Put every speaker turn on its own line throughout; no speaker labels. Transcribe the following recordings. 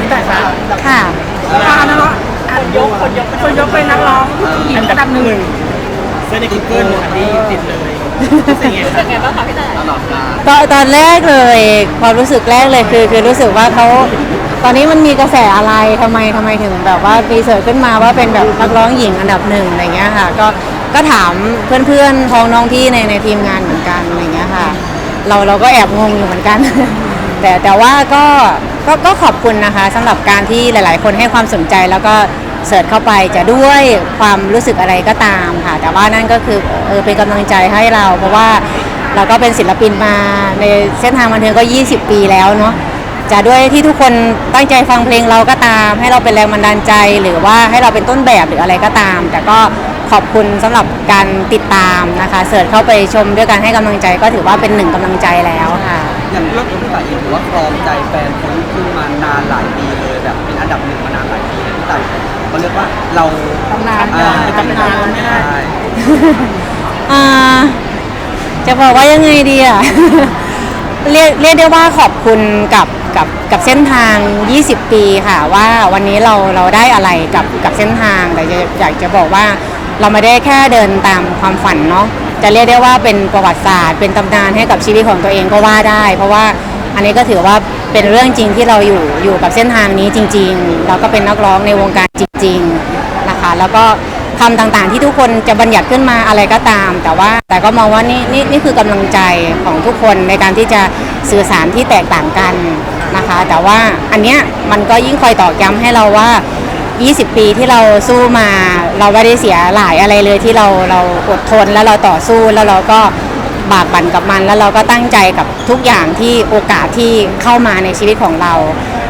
พี่ต่าค่ะว่านักร้องคนยกคนยกคนยกเป็นนักร้องหญิงอันดับหนึ่งเสื้อใน Google อันนี้ติดเลยเป็นไงครับ
ตอนตอนแรกเลยความรู้สึกแรกเลยคือคือรู้สึกว่าเขาตอนนี้มันมีกระแสอะไรทำไมทำไมถึงแบบว่ามีเสิร์ชขึ้นมาว่าเป็นแบบนักร้องหญิงอันดับหนึ่งอะไรเงี้ยค่ะ ก็ก็ถามเพื่อนๆพ้องน้องที่ในในทีมงานเหมือนกันอะไรเงี้ยค่ะ เราเราก็แอบงงอยู่เหมือนกัน แต่แต่ว่าก็ก็ก็ขอบคุณนะคะสำหรับการที่หลาย ๆ คนให้ความสนใจแล้วก็เสิร์ชเข้าไปจะด้วยความรู้สึกอะไรก็ตามค่ะ แต่ว่านั่นก็คือเออเป็นกำลังใจให้เรา เพราะว่าเราก็เป็นศิลปินมาในเส้นทางบันเทิงก็ 20 ปีแล้วเนาะจะด้วยที่ทุกคนตั้งใจฟังเพลงเราก็ตาม ให้เราเป็นแรงบันดาลใจ หรือว่าให้เราเป็นต้นแบบหรืออะไรก็ตาม แต่ก็ ขอบคุณสำหรับการติดตามนะคะเสิร์ชเข้าไปชมด้วยการให้กำลังใจก็ถือว่าเป็นหนึ่งกำลังใจแล้วค่ะ
อย่างเรื่องของพี่ต่ายเองถือว่าครองใจแฟนคนลูกครึ่งมานานหลายปีเลยแบบเป็นอันดับหนึ่งมานานหลายปีเลยพี่ต่ายเขาเรียกว่าเรา
ตำนาน
อ่
ตำนานแล้วไม่ได้
ใช่
อ่าจะบอกว่ายังไงดีอะเรียกเรียกได้ว่าขอบคุณกับกับกับเส้นทาง 20 ปีค่ะว่าวันนี้เราเราได้อะไรกับกับเส้นทางแต่จะอยากจะบอกว่า เราไม่ได้แค่เดินตามความฝันเนาะจะเรียกได้ว่าเป็นประวัติศาสตร์ เป็นตำนานให้กับชีวิตของตัวเองก็ว่าได้ เพราะว่าอันนี้ก็ถือว่าเป็นเรื่องจริงที่เราอยู่อยู่กับเส้นทางนี้จริง ๆ เราก็เป็นนักร้องในวงการจริง ๆนะคะ แล้วก็คำต่างๆ ที่ทุกคนจะบัญญัติขึ้นมาอะไรก็ตาม แต่ว่าแต่ก็มองว่านี่นี่นี่คือกำลังใจของทุกคนในการที่จะสื่อสารที่แตกต่างกันนะคะ แต่ว่าอันเนี้ยมันก็ยิ่งคอยตอกย้ำให้เราว่า 20 ปีที่เราสู้มา เราไม่ได้เสียหลายอะไรเลยที่เราเราอดทนแล้วเราต่อสู้แล้วเราก็บากบั่นกับมันแล้วเราก็ตั้งใจกับทุกอย่างที่โอกาสที่เข้ามาในชีวิตของเรา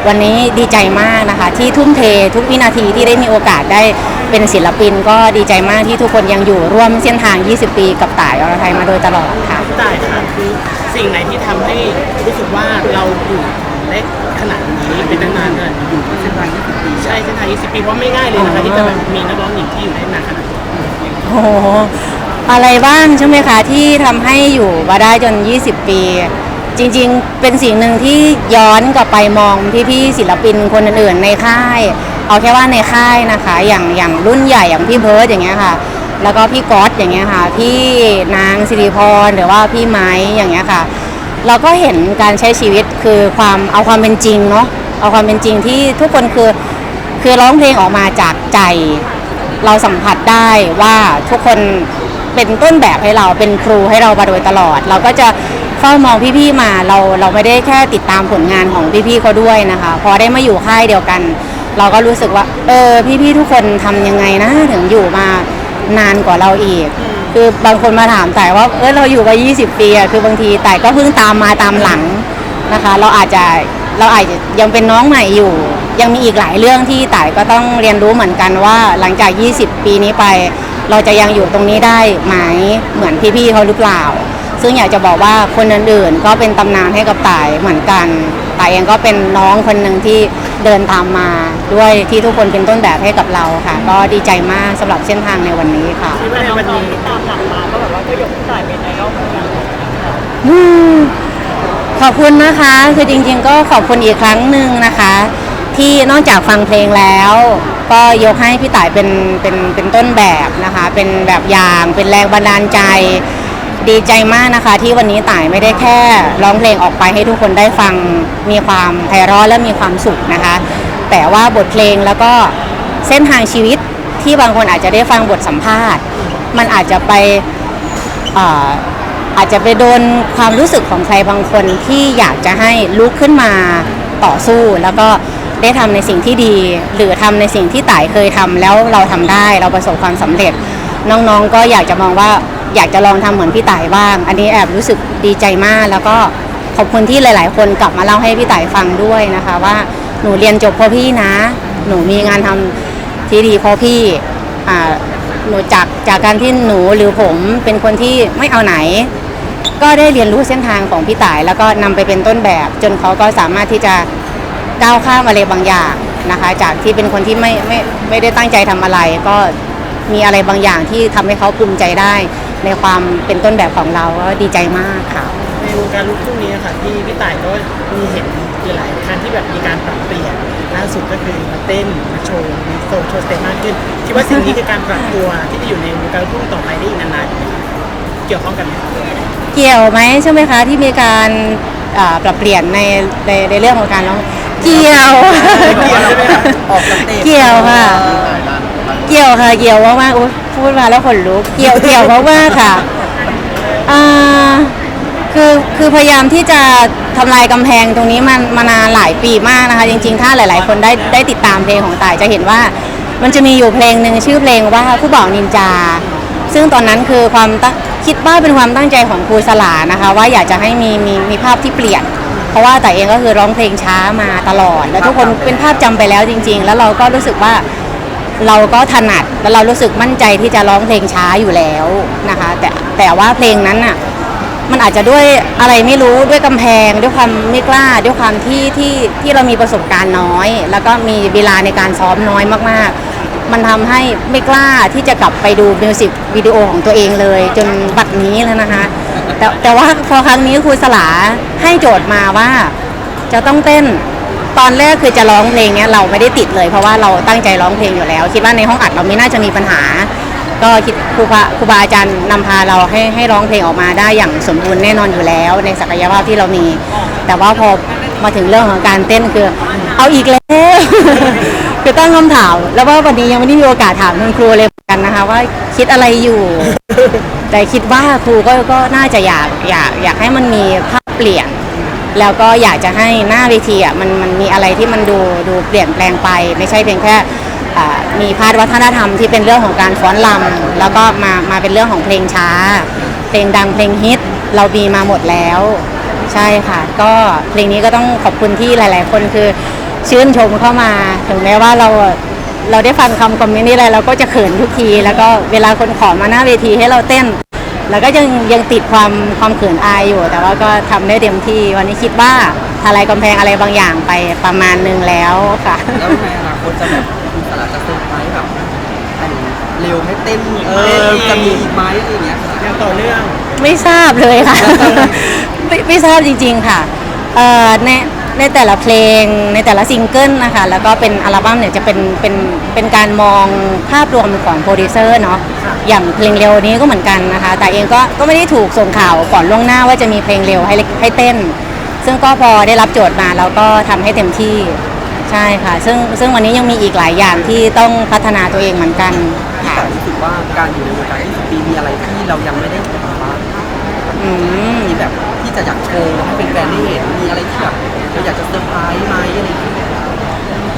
วันนี้ดีใจมากนะคะ ที่ทุ่มเททุกวินาทีที่ได้มีโอกาสได้เป็นศิลปิน ก็ดีใจมากที่ทุกคนยังอยู่ร่วมเส้นทาง 20 ปีกับต่ายอรไทยมาโดยตลอดค่ะ
ต่ายครับคือสิ่งไหนที่ทำให้รู้สึกว่าเราอยู่ ได้ขนาดนี้เป็นนานๆเลยอยู่เส้นทาง20ปีใช่เส้นทาง20ปีเพราะไม่ง่ายเลยนะคะที่จะแบบมีนักร้องหญิงที่อยู่ได้นานขนาดนี้
โอ้โหอะไรบ้างใช่ไหมคะที่ทำให้อยู่มาได้จน 20 ปี จริงๆ เป็นสิ่งหนึ่งที่ย้อนกลับไปมองพี่ๆศิลปินคนอื่นๆในค่าย เอาแค่ว่าในค่ายนะคะ อย่างอย่างรุ่นใหญ่อย่างพี่เบิร์ดอย่างเงี้ยค่ะ แล้วก็พี่ก๊อตอย่างเงี้ยค่ะ พี่นางสิริพรหรือว่าพี่ไม้อย่างเงี้ยค่ะ เราก็เห็นการใช้ชีวิตคือความเอาความเป็นจริงเนาะเอาความเป็นจริงที่ทุกคนคือคือร้องเพลงออกมาจากใจ เราสัมผัสได้ว่าทุกคนเป็นต้นแบบให้เราเป็นครูให้เรามาโดยตลอด เราก็จะเฝ้ามองพี่ๆมาเราเราไม่ได้แค่ติดตามผลงานของพี่ๆเขาด้วยนะคะ พอได้มาอยู่ค่ายเดียวกัน เราก็รู้สึกว่า เออพี่ๆทุกคนทำยังไงนะถึงอยู่มานานกว่าเราอีก คือบางคนมาถามแต่ว่าเออเราอยู่มา20 ปีอะคือบางทีแต่ก็เพิ่งตามมาตามหลังนะคะ เราอาจจะเราอาจจะยังเป็นน้องใหม่อยู่ ยังมีอีกหลายเรื่องที่ต่ก็ต้องเรียนรู้เหมือนกันว่าหลังจาก 20 ปีนี้ไป เราจะยังอยู่ตรงนี้ได้ไหมเหมือนพี่ๆเขาหรือเปล่า ซึ่งอยากจะบอกว่าคนอื่นๆก็เป็นตำนานให้กับต่ายเหมือนกันต่ายเองก็เป็นน้องคนหนึ่งที่ เดินตามมาด้วยที่ทุกคนเป็นต้นแบบให้กับเราค่ะ ก็ดีใจมากสำหรับเส้นทางในวันนี้ค่ะ
ที่ว่าในวันนี้
ตามหลังมาก็แบบว่าก็ยกพี่ต่ายเป็นไอดอลเหมือนกัน
อืมขอบคุณนะคะคือจริงๆ ก็ขอบคุณอีกครั้งหนึ่งนะคะ ที่นอกจากฟังเพลงแล้ว ก็ยกให้พี่ต่ายเป็นเป็นเป็นต้นแบบนะคะ เป็นแบบอย่างเป็นแรงบันดาลใจ ดีใจมากนะคะ ที่วันนี้ต่ายไม่ได้แค่ร้องเพลงออกไปให้ทุกคนได้ฟังมีความไพเราะและมีความสุขนะคะ แต่ว่าบทเพลงแล้วก็เส้นทางชีวิตที่บางคนอาจจะได้ฟังบทสัมภาษณ์ มันอาจจะไปอ่อาจจะไปโดนความรู้สึกของใครบางคนที่อยากจะให้ลุกขึ้นมาต่อสู้ แล้วก็ได้ทำในสิ่งที่ดี หรือทำในสิ่งที่ต่ายเคยทำแล้วเราทำได้เราประสบความสำเร็จ น้องๆก็อยากจะมองว่า อยากจะลองทำเหมือนพี่ต่ายบ้าง อันนี้แอบรู้สึกดีใจมาก แล้วก็ขอบคุณที่หลาย ๆ คนกลับมาเล่าให้พี่ต่ายฟังด้วยนะคะ ว่าหนูเรียนจบเพราะพี่นะ หนูมีงานทำที่ดีเพราะพี่อ่าหนูจากจากการที่หนูหรือผมเป็นคนที่ไม่เอาไหน ก็ได้เรียนรู้เส้นทางของพี่ต่าย แล้วก็นำไปเป็นต้นแบบ จนเขาก็สามารถที่จะก้าวข้ามอะไรบางอย่างนะคะ จากที่เป็นคนที่ไม่ไม่ไม่ได้ตั้งใจทำอะไร ก็มีอะไรบางอย่างที่ทำให้เขาภูมิใจได้ ในความเป็นต้นแบบของเราก็ดีใจมากค่ะ
ในวงการลูกทุ่งนี้ค่ะที่พี่ต่ายก็มีเห็นจคือหลายครั้งที่แบบมีการปรับเปลี่ยนล่าสุดก็คือมาเต้นมาโชว์มีโซโชว์สเตจมากขึ้นคิดว่าสิ่งนี้คือการปรับตัวที่จะอยู่ในวงการลูกทุ่งต่อไปได้อีกนานๆเกี่ยวข้องกันไหมครับ
เกี่ยวไหมใช่ไหมคะที่มีการอ่าปรับเปลี่ยนในในในเรื่องของการร้องเกี่ยว
เกี่ยวใช่ไหมคะออกสเตจ
เกี่ยวค่ะ
เกี่
ยวค่ะ เกี่ยวมากๆอุ๊ยพูดมาแล้วขนลุก เกี่ยวเกี่ยวมากๆค่ะอ่าคือคือพยายามที่จะทำลายกำแพงตรงนี้มันมานานหลายปีมากนะคะ จริง ๆ ถ้าหลาย ๆ คนได้ได้ติดตามเพลงของต่ายจะเห็นว่า มันจะมีอยู่เพลงหนึ่งชื่อเพลงว่าผู้บอกนินจา ซึ่งตอนนั้นคือความตั้งคิดว่าเป็นความตั้งใจของครูสลานะคะ ว่าอยากจะให้มีมีมีภาพที่เปลี่ยน เพราะว่าแต่เองก็คือร้องเพลงช้ามาตลอด แล้วทุกคนเป็นภาพจำไปแล้วจริง ๆ แล้วเราก็รู้สึกว่า เราก็ถนัดแล้วเรารู้สึกมั่นใจที่จะร้องเพลงช้าอยู่แล้วนะคะ แต่แต่ว่าเพลงนั้นน่ะมันอาจจะด้วยอะไรไม่รู้ด้วยกำแพง ด้วยความไม่กล้า ด้วยความที่ที่ที่เรามีประสบการณ์น้อย แล้วก็มีเวลาในการซ้อมน้อยมากๆ มันทำให้ไม่กล้าที่จะกลับไปดูมิวสิกวิดีโอของตัวเองเลย จนบัดนี้แล้วนะคะ แต่แต่ว่าพอครั้งนี้ครูสลาให้โจทย์มาว่าจะต้องเต้น ตอนแรกคือจะร้องเพลงเนี้ยเราไม่ได้ติดเลย เพราะว่าเราตั้งใจร้องเพลงอยู่แล้ว คิดว่าในห้องอัดเราไม่น่าจะมีปัญหา ก็คิดครูบาครูบาอาจารย์นำพาเราให้ให้ร้องเพลงออกมาได้อย่างสมบูรณ์แน่นอนอยู่แล้ว ในศักยภาพที่เรามี แต่ว่าพอมาถึงเรื่องของการเต้นคือ เอาอีกแล้วคือตั้งคำถามแล้วว่าวันนี้ยังไม่ได้มีโอกาสถามคุณครูเลยเหมือนกันนะคะ ว่าคิดอะไรอยู่ แต่คิดว่าครูก็ก็น่าจะอยากอยากอยากให้มันมีภาพเปลี่ยน แล้วก็อยากจะให้หน้าเวทีอะมันมันมีอะไรที่มันดูดูเปลี่ยนแปลงไป ไม่ใช่เพียงแค่มีพาร์ทวัฒนธรรมที่เป็นเรื่องของการฟ้อนรำแล้วก็มามาเป็นเรื่องของเพลงช้า เพลงดังเพลงฮิตเรามีมาหมดแล้ว ใช่ค่ะ ก็เพลงนี้ก็ต้องขอบคุณที่หลาย ๆ คนคือชื่นชมเข้ามาถึงแม้ว่าเราเราได้ฟังคำคอมเมนต์นี้อะไรเราก็จะเขินทุกที แล้วก็เวลาคนขอมาหน้าเวทีให้เราเต้น แล้วก็ยังยังติดความความเขินอายอยู่ แต่ว่าก็ทำได้เต็มที่วันนี้คิดว่าทลายกำแพงอะไรบางอย่างไปประมาณนึงแล้วค่ะ
แล้วในอนาคตจะแบบคุณสลาจะเซอร์ไพรส์แบบแต่งเร็วให้เต้นเออจะมีอีกไหมอะไรอย่างเงี้ยค่ะ
อย่างต่อเนื่อง
ไม่ทราบเลยค่ะ ไม่ไม่ทราบจริง ๆ ค่ะ เอ่อใน ในแต่ละเพลงในแต่ละซิงเกิลนะคะแล้วก็เป็นอัลบั้มเนี่ยจะเป็นเป็นเป็นการมองภาพรวมของโปรดิวเซอร์เนาะอย่างเพลงเร็วนี้ก็เหมือนกันนะคะ แต่เองก็ก็ไม่ได้ถูกส่งข่าวก่อนล่วงหน้าว่าจะมีเพลงเร็วให้ให้เต้น ซึ่งก็พอได้รับโจทย์มาแล้วก็ทำให้เต็มที่ใช่ค่ะ ซึ่งซึ่งวันนี้ยังมีอีกหลายอย่างที่ต้องพัฒนาตัวเองเหมือนกันค่ะ
แต่รู้สึกว่าการอยู่ในวงการ20ปีมีอะไรที่เรายังไม่ได้ทำบ้าง
อืม
ที่แบบที่จะอยากโชว์ให้เป็นแฟนได้เห็นมีอะไรที่แบบ เราอยากจะเซอร์ไพรส์ไหมอะไรอย่างเงี้ย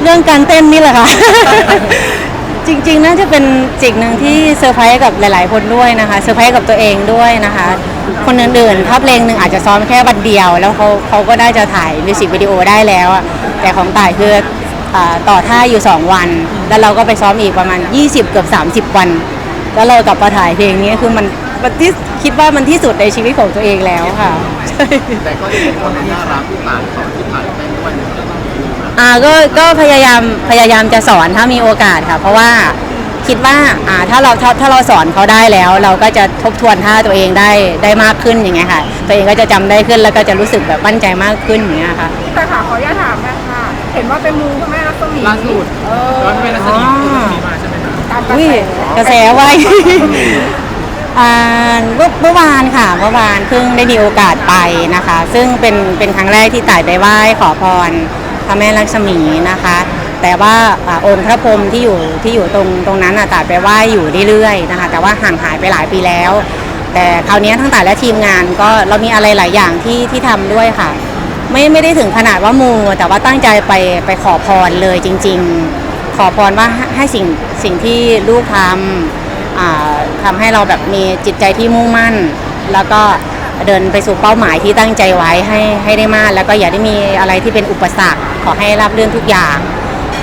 เรื่องการเต้นนี่แหละค่ะ จริงๆ น่าจะเป็นสิ่งหนึ่งที่เซอร์ไพรส์กับหลาย ๆ คนด้วยนะคะเซอร์ไพรส์กับตัวเองด้วยนะคะ คนอื่นๆถ้าเพลงหนึ่งอาจจะซ้อมแค่วันเดียว แล้วเขาเขาก็ได้จะถ่ายมิวสิกวิดีโอได้แล้วอะแต่ของต่ายคืออ่าต่อท่าอยู่ 2 วัน แล้วเราก็ไปซ้อมอีกประมาณ 20 เกือบ 30 วัน แล้วเรากลับมาถ่ายเพลงนี้คือมัน มันที่คิดว่ามันที่สุดในชีวิตของตัวเองแล้วค่ะใช่
แต่ก็ยังเป็นคนที่น่ารักต่างของที่ผ่านไปด้วย
อ่าก็ก็พยายามพยายามจะสอนถ้ามีโอกาสค่ะ เพราะว่าคิดว่าอ่าถ้าเราถ้าถ้าเราสอนเขาได้แล้ว เราก็จะทบทวนท่าตัวเองได้ได้มากขึ้นอย่างเงี้ยค่ะ ตัวเองก็จะจำได้ขึ้นแล้วก็จะรู้สึกแบบมั่นใจมากขึ้นอย่างเงี้ยค่ะ
แต่ค่ะขออนุญาตถามนะคะเห็นว่าเป็นมูพระแม่รัศมี
ล่าสุด
เออ
ร้อนเป็นรัศมีคุณมีมาใช่ไหมครับ
ตามกระ
อุ้ย
แส
กระแสไว้อ่า เมื่อเมื่อวานค่ะเมื่อวานเพิ่งได้มีโอกาสไปนะคะ ซึ่งเป็นเป็นครั้งแรกที่ต่ายไปไหว้ขอพรพระแม่ลักษมีนะคะ แต่ว่าอองค์พระพรหมที่อยู่ที่อยู่ตรงตรงนั้นอะต่ายไปไหว้อยู่เรื่อยๆนะคะ แต่ว่าห่างหายไปหลายปีแล้ว แต่คราวนี้ทั้งต่ายและทีมงานก็เรามีอะไรหลายอย่างที่ที่ทำด้วยค่ะ ไม่ไม่ได้ถึงขนาดว่ามูแต่ว่าตั้งใจไปไปขอพรเลยจริง ๆ ขอพรว่าให้สิ่งสิ่งที่ลูกทำอ่า ทำให้เราแบบมีจิตใจที่มุ่งมั่น แล้วก็เดินไปสู่เป้าหมายที่ตั้งใจไว้ให้ให้ได้มาก แล้วก็อย่าได้มีอะไรที่เป็นอุปสรรคขอให้รับเรื่องทุกอย่าง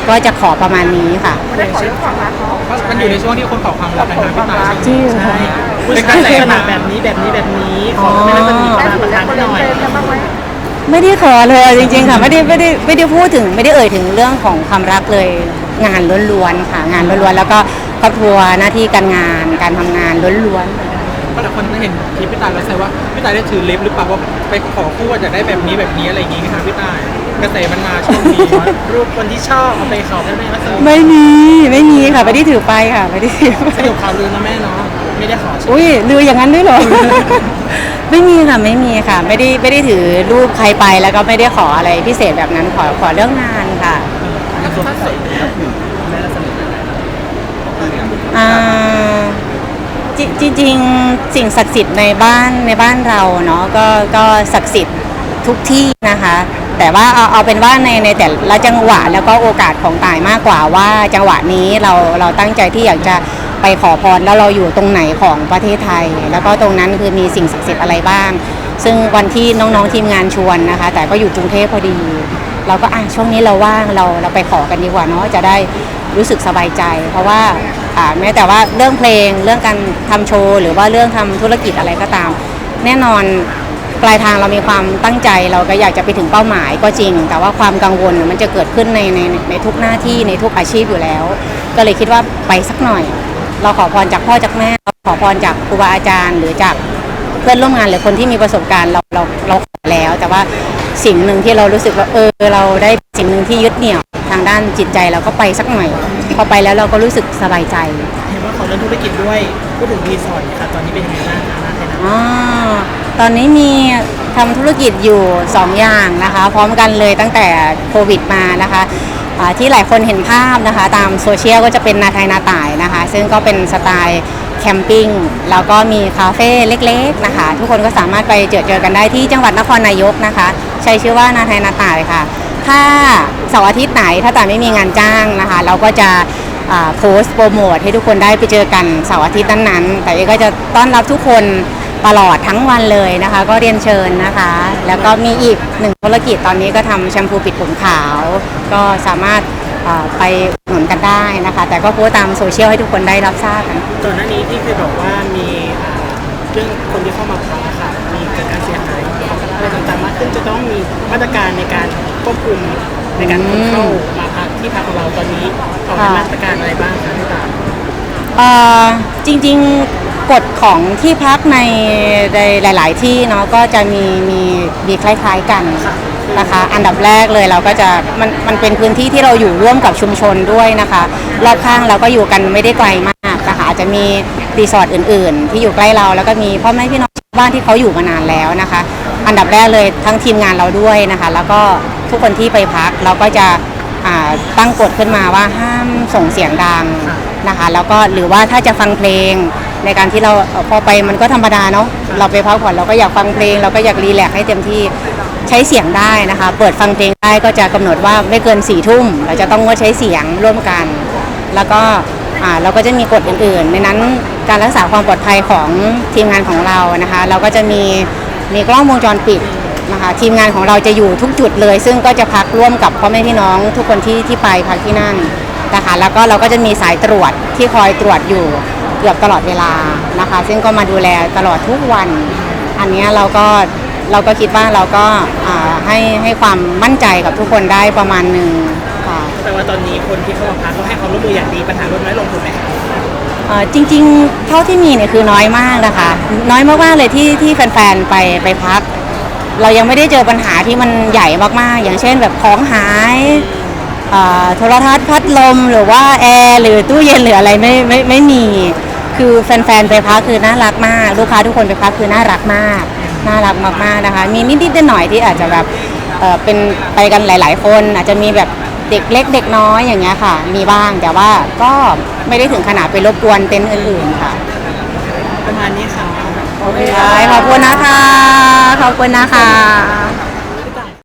ก็จะขอประมาณนี้ค่ะ
ไม่ได้ขอเรื่องความรักเนาะ
มันอยู่ในช่วงที่คนขอความรักนะครับพี่ตาย
จริงเหรอ
ใช่เป็นกระแสขนาดแบบนี้แบบนี้แบบนี้ขอไม่รัศมี
ได้
มา
ถู
ป
ก
ระ
ได้
ทาน
คน
ให้ห
เล่น
น่อย
เพลงกันบ้างไหม
ไม่ได้ขอเลยจริงๆค่ะไม่ได้ไม่ได้ไม่ได้พูดถึงไม่ได้เอ่ยถึงเรื่องของความรักเลยงานล้วนๆค่ะงานล้วนๆแล้วก็ ครอบครัวหน้าที่การงานการทำงานล้วนๆ
ก็แต่คนเห็นคลิปพี่ตายแล้วแซวว่าพี่ตายได้ถือเล็บหรือเปล่าว่าไปขอคู่ว่าอยากได้แบบนี้แบบนี้อะไรอย่างงี้ครับพี่ตายกระแสมันมาช่วงนี้รูปคนที่ชอบเอาไปขอได้ไหมรัศมี
ไม่มีไม่มีค่ะไม่ได้ถือไปค่ะไม่ได้ถือไป
สรุปข่าวลือนะแม่เนาะไม่ได้ขอใช่ไหม
อุ้ยลืออย่างนั้นด้วยเหรอ ไม่มีค่ะไม่มีค่ะ ไม่ได้ไม่ได้ถือรูปใครไปแล้วก็ไม่ได้ขออะไรพิเศษแบบนั้นขอขอเรื่องงานค่ะ
แล้วส่วนใหญ่นับถือแม่รัศมีอะไรนะ
อ่าจจริงๆสิ่งศักดิ์สิทธิ์ในบ้านในบ้านเราเนาะก็ก็ศักดิ์สิทธิ์ทุกที่นะคะ แต่ว่าเอาเอาเป็นว่าในในแต่ละจังหวะแล้วก็โอกาสของตายมากกว่าว่าจังหวะนี้เราเราตั้งใจที่อยากจะไปขอพรแล้วเราอยู่ตรงไหนของประเทศไทย แล้วก็ตรงนั้นคือมีสิ่งศักดิ์สิทธิ์อะไรบ้าง ซึ่งวันที่น้องๆทีมงานชวนนะคะ แต่ก็อยู่กรุงเทพพอดี เราก็อะช่วงนี้เราว่างเราเราไปขอกันดีกว่าเนาะจะได้รู้สึกสบายใจ เพราะว่า่าแม้แต่ว่าเรื่องเพลงเรื่องการทำโชว์หรือว่าเรื่องทำธุรกิจอะไรก็ตาม แน่นอนปลายทางเรามีความตั้งใจเราก็อยากจะไปถึงเป้าหมายก็จริง แต่ว่าความกังวลมันจะเกิดขึ้นในในในทุกหน้าที่ในทุกอาชีพอยู่แล้ว ก็เลยคิดว่าไปสักหน่อย เราขอพรจากพ่อจากแม่เราขอพรจากครูบาอาจารย์ หรือจากเพื่อนร่วมงานหรือคนที่มีประสบการณ์เราเราเราขอแล้ว แต่ว่าสิ่งหนึ่งที่เรารู้สึกว่าเออเราได้สิ่งหนึ่งที่ยึดเหนี่ยวทางด้านจิตใจเราก็ไปสักหน่อย พอไปแล้วเราก็รู้สึกสบายใจ
เห็นว่าขอเรื่องธุรกิจด้วยพูดถึงรีสอร์ทค่ะตอนนี้เป็นยังไงบ้างคะนาไทยนะ
อ๋อตอนนี้มีทำธุรกิจอยู่ 2 อย่างนะคะ พร้อมกันเลยตั้งแต่โควิดมานะคะอ่าที่หลายคนเห็นภาพนะคะ ตามโซเชียลก็จะเป็นนาไทยนาต่ายนะคะ ซึ่งก็เป็นสไตล์แคมปิ้งแล้วก็มีคาเฟ่เล็กๆนะคะ ทุกคนก็สามารถไปเจอเจอกันได้ที่จังหวัดนครนายกนะคะ ใช้ชื่อว่านาไทยนาต่ายค่ะ ถ้าเสาร์อาทิตย์ไหนถ้าต่าไม่มีงานจ้างนะคะ เราก็จะโพสต์โปรโมทให้ทุกคนได้ไปเจอกันเสาร์อาทิตย์นั้นๆแต่เอก็จะต้อนรับทุกคนตลอดทั้งวันเลยนะคะ ก็เรียนเชิญนะคะ แล้วก็มีอีกหนึ่งธุรกิจตอนนี้ก็ทำแชมพูปิดผมขาว ก็สามารถไปหนุนกันได้นะคะ แต่ก็โพสตามโซเชียลให้ทุกคนได้รับทราบกัน
ก่อนหน้านี้ที่เคยบอกว่ามีเรื่องคนที่เข้ามาพักค่ะมีเกิดการเสียหายอะไรต่างๆมากขึ้นจะต้องมีมาตรการในการ ควบคุมในการคนเข้ามาพักที่พักของเราตอนนี้ออกเป็นมาตรการอะไรบ้างคะพี่ตาย
เอ่อจริงๆกฎของที่พักในในหลาย ๆ ที่เนาะก็จะมีมีมีคล้าย ๆ กันนะคะอันดับแรกเลยเราก็จะมันมันเป็นพื้นที่ที่เราอยู่ร่วมกับชุมชนด้วยนะคะรอบข้างเราก็อยู่กันไม่ได้ไกลมากนะคะอาจจะมีรีสอร์ทอื่น ๆ ที่อยู่ใกล้เราแล้วก็มีพ่อแม่พี่น้องชาวบ้านที่เขาอยู่มานานแล้วนะคะ อันดับแรกเลยทั้งทีมงานเราด้วยนะคะ แล้วก็ ทุกคนที่ไปพักเราก็จะตั้งกฎขึ้นมาว่าห้ามส่งเสียงดังนะคะ แล้วก็หรือว่าถ้าจะฟังเพลงในการที่เราพอไปมันก็ธรรมดาเนาะเราไปพักผ่อนเราก็อยากฟังเพลง เราก็อยากรีแลกให้เต็มที่ใช้เสียงได้นะคะ เปิดฟังเพลงได้ก็จะกำหนดว่าไม่เกินสี่ทุ่มเราจะต้องงดใช้เสียงร่วมกัน แล้วก็เราก็จะมีกฎอื่นๆในนั้นการรักษาความปลอดภัยของทีมงานของเรานะคะ เราก็จะมีมีกล้องวงจรปิด นะคะทีมงานของเราจะอยู่ทุกจุดเลย ซึ่งก็จะพักร่วมกับพ่อแม่พี่น้องทุกคนที่ที่ไปพักที่นั่นนะคะแล้วก็เราก็จะมีสายตรวจที่คอยตรวจอยู่เกือบตลอดเวลานะคะ ซึ่งก็มาดูแลตลอดทุกวัน อันเนี้ยเราก็เราก็คิดว่าเราก็อ่าให้ให้ความมั่นใจกับทุกคนได้ประมาณหนึ่งค่ะ
แปลว่าตอนนี้คนที่เข้ามาพักก็ให้ความร่วมมืออย่างดีปัญหาลดน้อยลงถูกไหมคะ
เอ่อจริง ๆ เท่าที่มีเนี่ยคือน้อยมากนะคะ น้อยมากๆเลยที่ที่แฟนๆไปไปพัก เรายังไม่ได้เจอปัญหาที่มันใหญ่มากๆ อย่างเช่นแบบของหายอ่อโทรทัศน์พัดลมหรือว่าแอร์หรือตู้เย็นหรืออะไรไม่ไม่ไม่มี คือแฟนๆไปพักคือน่ารักมาก ลูกค้าทุกคนไปพักคือน่ารักมาก น่ารักมากๆนะคะ มีนิดๆหน่อยๆที่อาจจะแบบเอ่อเป็นไปกันหลาย ๆ คน อาจจะมีแบบเด็กเล็กเด็กน้อยอย่างเงี้ยค่ะ มีบ้างแต่ว่าก็ไม่ได้ถึงขนาดไปรบกวนเต็นท์อื่นๆค่ะ
ประมาณนี้ค่ะ
ขอบคุณนะคะ ขอบคุณนะคะ